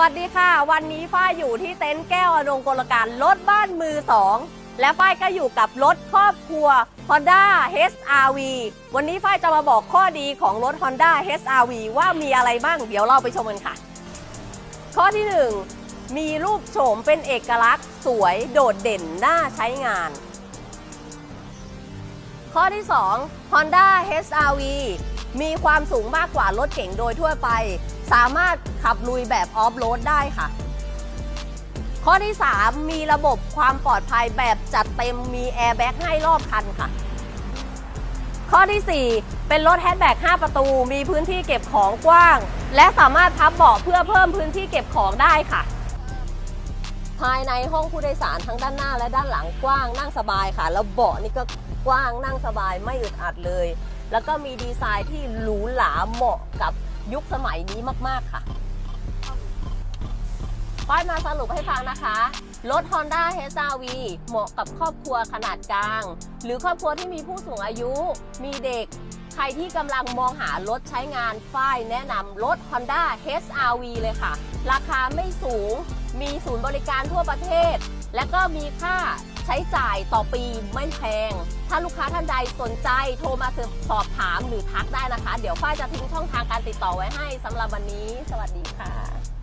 วัสดีค่ะ วันนี้ฝ้ายอยู่ที่เต็นท์แก้วอนงกลการรถบ้านมือสองและฝ้ายก็อยู่กับรถครอบครัว Honda HRV วันนี้ฝ้ายจะมาบอกข้อดีของรถ Honda HRV ว่ามีอะไรบ้างเดี๋ยวเราไปชมกันค่ะ ข้อที่ 1 มีรูปโฉมเป็นเอกลักษณ์สวยโดดเด่นน่าใช้งาน ข้อที่ 2 Honda HRV มีความสูงมากกว่ารถเก๋งโดยทั่วไป สามารถขับลุยแบบออฟโรดได้ค่ะ ข้อที่ 3 มีระบบความปลอดภัยแบบจัดเต็มมีแอร์แบ็กให้รอบคันค่ะ ข้อที่ 4 เป็นรถแฮชแบ็ก5ประตู มีพื้นที่เก็บของกว้าง และสามารถพับเบาะเพื่อเพิ่มพื้นที่เก็บของได้ค่ะ ภายในห้องผู้โดยสารทั้งด้านหน้าและด้านหลังกว้างนั่งสบายค่ะ แล้วเบาะนี่ก็กว้างนั่งสบายไม่อึดอัดเลย แล้วก็มีดีไซน์ที่หรูหราเหมาะกับ ยุคสมัยนี้มาก ๆ ค่ะป้ายมาสรุปให้ฟังนะคะ รถ Honda HRV เหมาะกับครอบครัวขนาดกลาง หรือครอบครัวที่มีผู้สูงอายุ มีเด็ก ใครที่กำลังมองหารถใช้งานฝ้ายแนะนำรถ Honda HRV เลยค่ะ ราคาไม่สูง มีศูนย์บริการทั่วประเทศ และก็มีค่า ใช้จ่ายต่อปีไม่แพง ถ้าลูกค้าท่านใดสนใจโทรมาสอบถามหรือทักได้นะคะ เดี๋ยวฝ้ายจะทิ้งช่องทางการติดต่อไว้ให้สำหรับวันนี้ สวัสดีค่ะ